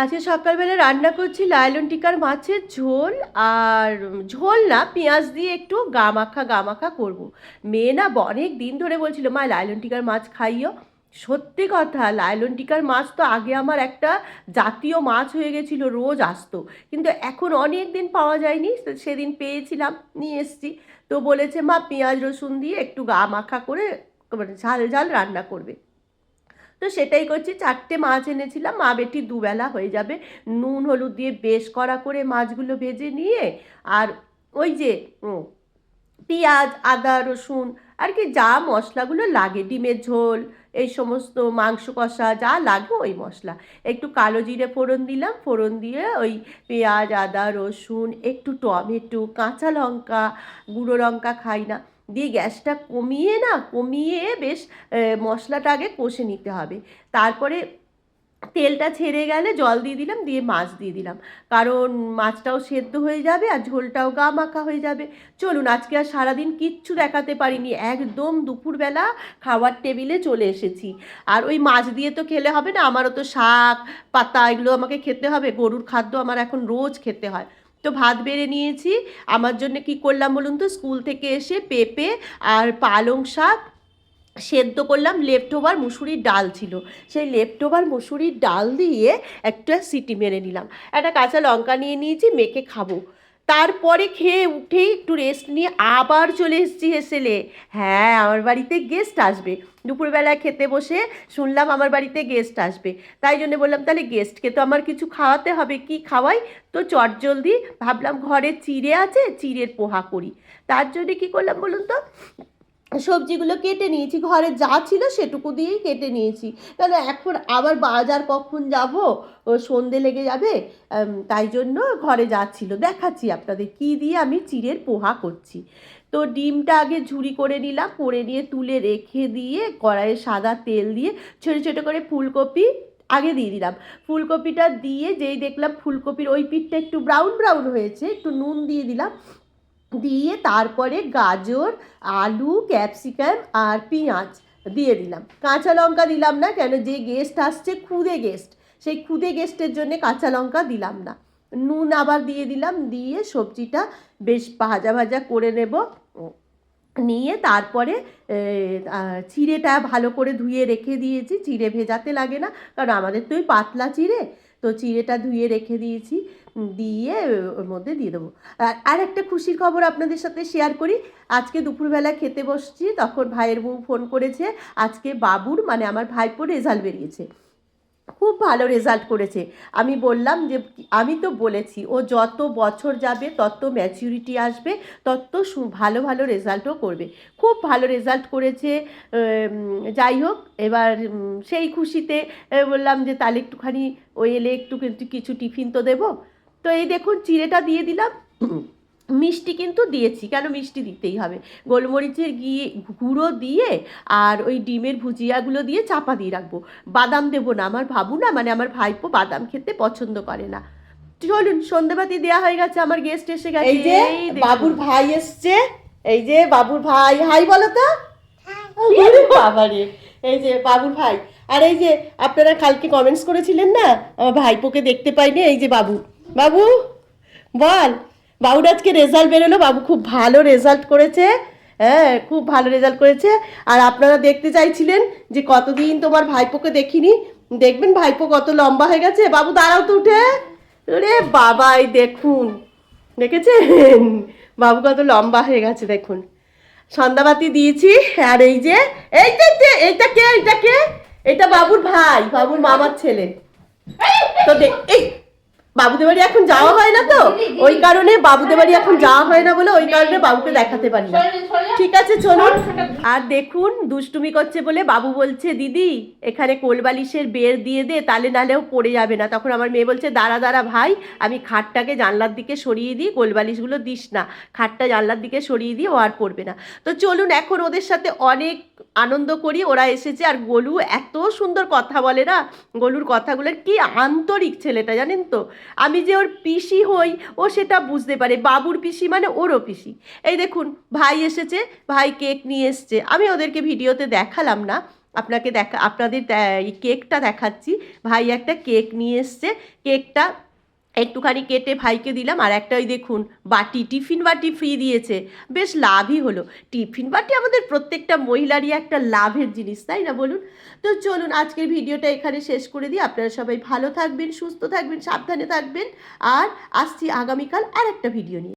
আজকে সকালবেলা রান্না করছি লাইলন টিকার মাছের ঝোল আর ঝোল না, পেঁয়াজ দিয়ে একটু গা মাখা গা মাখা করব। মেয়ে না অনেক দিন ধরে বলছিল, মা, লাইলন টিকার মাছ খাইও সত্যি কথা, লাইলন টিকার মাছ তো আগে আমার একটা জাতীয় মাছ হয়ে গেছিল, রোজ আসতো। কিন্তু এখন অনেক দিন পাওয়া যায়নি সেদিন পেয়েছিলাম, নিয়ে এসছি। তো বলেছে, মা, পেঁয়াজ রসুন দিয়ে একটু গা মাখা করে মানে ঝাল ঝাল রান্না করবে। তো সেটাই করছি। চারটে মাছ এনেছিলাম। মা বেটি দুবেলা হয়ে যাবে। নুন, হলুদ দিয়ে বেশ করা করে মাছগুলো ভেজে নিয়ে আর ওই যে পেঁয়াজ, আদা, রসুন আর কি যা মশলাগুলো লাগে, ডিমের ঝোল, এই সমস্ত মাংস কষা যা লাগে ওই মশলা। একটু কালো জিরে ফোড়ন দিলাম। ফোড়ন দিয়ে ওই পেঁয়াজ, আদা, রসুন, একটু টমেটো, কাঁচা লঙ্কা, গুঁড়ো লঙ্কা খাই না। দিয়ে গ্যাসটা কমিয়ে না, কমিয়ে বেশ মশলাটা আগে কষে নিতে হবে। তারপরে তেলটা ছেড়ে গেলে জল দিয়ে দিলাম, দিয়ে মাছ দিয়ে দিলাম। কারণ মাছটাও সেদ্ধ হয়ে যাবে আর ঝোলটাও গা মাখা হয়ে যাবে। চলুন, আজকে আর সারাদিন কিচ্ছু দেখাতে পারিনি। একদম দুপুরবেলা খাওয়ার টেবিলে চলে এসেছি। আর ওই মাছ দিয়ে তো খেলে হবে না, আমারও তো শাক, পাতা, এগুলো আমাকে খেতে হবে। গরুর খাদ্য আমার এখন রোজ খেতে হয়। তো ভাত বেড়ে নিয়েছি। আমার জন্য কি করলাম বলুন তো? স্কুল থেকে এসে পেঁপে আর পালং শাক সেদ্ধ করলাম। লেফট ওভার মুসুরির ডাল ছিল। সেই লেফট ওভার মুসুরির ডাল দিয়ে একটা সিটি মেরে নিলাম। একটা কাঁচা লঙ্কা নিয়ে নিয়েছি, মেখে খাব। তারপরে খেয়ে উঠে একটু রেস্ট নিয়ে আবার চলে এসেছি হেসেলে হ্যাঁ আমার বাড়িতে গেস্ট আসবে। দুপুরবেলায় খেতে বসে শুনলাম আমার বাড়িতে গেস্ট আসবে। তাই জন্য বললাম, তাহলে গেস্টকে তো আমার কিছু খাওয়াতে হবে। কি খাওয়াই? তো চটজলদি ভাবলাম ঘরে চিড়ে আছে, চিড়ের পোহা করি। তার জন্য কী করলাম বলুন তো? সবজিগুলো কেটে নিয়েছি, ঘরে যা ছিল সেটুকু দিয়েই কেটে নিয়েছি। কেন এখন আবার বাজার কখন যাব? সন্ধে লেগে যাবে তাই জন্য ঘরে যা ছিল। দেখাচ্ছি আপনাদের কি দিয়ে আমি চিড়ের পোহা করছি। তো ডিমটা আগে ঝুড়ি করে নিলাম, করে নিয়ে তুলে রেখে দিয়ে কড়াইয়ে সাদা তেল দিয়ে ছোটো ছোটো করে ফুলকপি আগে দিয়ে দিলাম। ফুলকপিটা দিয়ে যেই দেখলাম ফুলকপির ওই পিঠটা একটু ব্রাউন ব্রাউন হয়েছে, একটু নুন দিয়ে দিলাম। দিয়ে তারপরে গাজর, আলু, ক্যাপসিকাম আর পেঁয়াজ দিয়ে দিলাম। কাঁচা লঙ্কা দিলাম না কেন? যে গেস্ট আসছে খুদে গেস্ট সেই খুদে গেস্টের জন্য কাঁচা লঙ্কা দিলাম না। নুন আবার দিয়ে দিলাম, দিয়ে সবজিটা বেশ ভাজা ভাজা করে নেব। নিয়ে তারপরে চিড়েটা ভালো করে ধুয়ে রেখে দিয়েছি। চিড়ে ভেজাতে লাগে না, কারণ আমাদের তো ওই পাতলা চিড়ে। তো চিড়েটা ধুয়ে রেখে দিয়েছি দিয়ে ওর মধ্যে দিয়ে দেবো। আর একটা খুশির খবর আপনাদের সাথে শেয়ার করি। আজকে দুপুরবেলা খেতে বসছি, তখন ভাইয়ের বউ ফোন করেছে, আজকে বাবুর মানে আমার ভাইপোর রেজাল্ট বেরিয়েছে। খুব ভালো রেজাল্ট করেছে। আমি বললাম যে, আমি তো বলেছি, ও যত বছর যাবে, তত ম্যাচিউরিটি আসবে, তত ভালো ভালো রেজাল্টও করবে। খুব ভালো রেজাল্ট করেছে যাই হোক, এবার সেই খুশিতে বললাম যে, তাহলে একটুখানি ও এলে একটু কিন্তু কিছু টিফিন তো দেবো। তো এই দেখুন, চিড়েটা দিয়ে দিলাম। মিষ্টি কিন্তু দিয়েছি কেন মিষ্টি দিতেই হবে? গোলমরিচের গিয়ে গুঁড়ো দিয়ে আর ওই ডিমের ভুজিয়াগুলো দিয়ে চাপা দিয়ে রাখব। বাদাম দেবো না আমার ভাবু না মানে আমার ভাইপো বাদাম খেতে পছন্দ করে না। চলুন সন্ধ্যেবাতি দেওয়া হয়ে গেছে আমার গেস্ট এসে গেছে। এই যে বাবুর ভাই এসছে। এই যে বাবুর ভাই হাই বলো তো। বাবারে এই যে বাবুর ভাই। আর এই যে আপনারা কালকে কমেন্টস করেছিলেন না আমার ভাইপোকে দেখতে পাইনি এই যে বাবু। বাবু বল। বাবুর আজকে রেজাল্ট বেরোলো। বাবু খুব ভালো রেজাল্ট করেছে। হ্যাঁ খুব ভালো রেজাল্ট করেছে। আর আপনারা দেখতে চাইছিলেন যে কতদিন তোমার ভাইপোকে দেখিনি। দেখবেন ভাইপো কত লম্বা হয়ে গেছে। বাবু দাঁড়াও তো উঠে। রে বাবাই, দেখুন। দেখেছেন? বাবু কত লম্বা হয়ে গেছে, দেখুন। সন্ধ্যাবাতি দিয়েছি। আর এই যে, এইটা, এইটা- এইটা কে এইটা কে? এটা বাবুর ভাই, বাবুর মামার ছেলে। তো দেখ এই। বাবুদের বাড়ি এখন যাওয়া হয় না তো? ওই কারণে বাবুদের বাড়ি এখন যাওয়া হয় না বলে ওই কারণে বাবুকে দেখাতে পারি না। ঠিক আছে চলুন। আর দেখুন দুষ্টুমি করছে বলে বাবু বলছে দিদি এখানে কোলবালিশের বের দিয়ে দে তাহলে নালেও পড়ে যাবে না। তখন আমার মেয়ে বলছে দাঁড়া দাঁড়া ভাই আমি খাটটাকে জানলার দিকে সরিয়ে দিই কোলবালিশগুলো দিস না। খাটটা জানলার দিকে সরিয়ে দিই ও আর পড়বে না। তো চলুন এখন ওদের সাথে অনেক আনন্দ করি ওরা এসেছে আর গোলু এত সুন্দর কথা বলে না গোলুর কথাগুলোর কি আন্তরিক ছেলেটা জানেন তো? আমি যে ওর পিসি হই, ও সেটা বুঝতে পারে, বাবুর পিসি মানে ওরও পিসি। এই দেখুন, ভাই এসেছে, ভাই কেক নিয়ে এসছে। আমি ওদেরকে ভিডিওতে দেখালাম না, আপনাকে দেখা, আপনাদের কেকটা দেখাচ্ছি। ভাই একটা কেক নিয়ে এসছে, কেকটা একটুখানি কেটে ভাইকে দিলাম আর একটা ওই দেখুন, বাটি, টিফিন বাটি ফ্রি দিয়েছে। বেশ লাভই হলো। টিফিন বাটি আমাদের প্রত্যেকটা মহিলারই একটা লাভের জিনিস, তাই না বলুন? তো চলুন, আজকের ভিডিওটা এখানে শেষ করে দিই। আপনারা সবাই ভালো থাকবেন, সুস্থ থাকবেন, সাবধানে থাকবেন। আর আসছি আগামীকাল আর একটা ভিডিও নিয়ে।